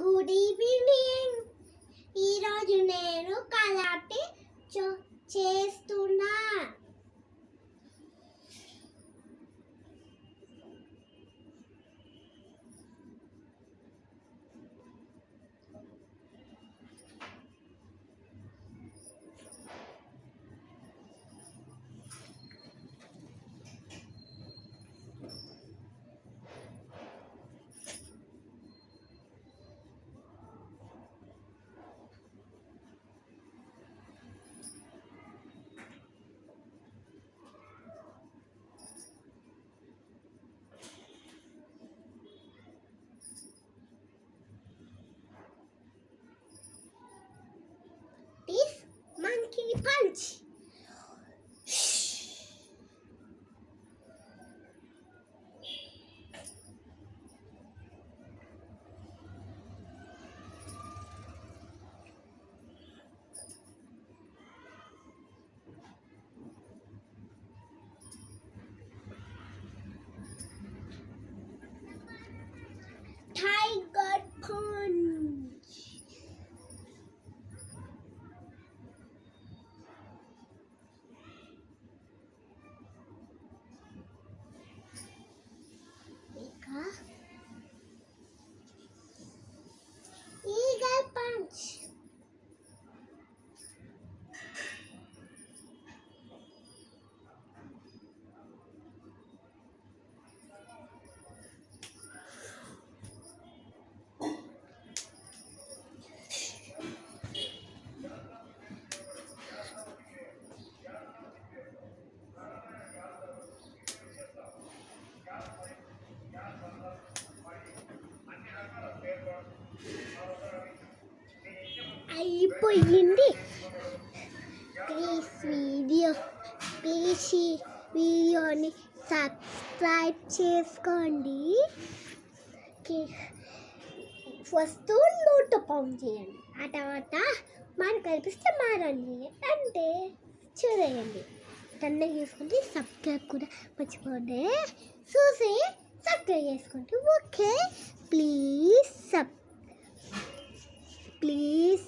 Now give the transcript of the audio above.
Good evening ఈరోజు నేను karate చో- punch అయిపోయింది. ప్లీజ్ వీడియో ప్లీజ్ ఈ వీడియోని సబ్స్క్రైబ్ చేసుకోండి. ఫస్ట్ నూట పౌండ్ చేయండి. ఆ తర్వాత మన కనిపిస్తే మారండి అంటే చూడండి. టన్ను చేసుకుంటే సబ్స్క్రైబ్ కూడా మర్చిపోండి. చూసి సబ్స్క్రైబ్ చేసుకోండి. Okay please sub please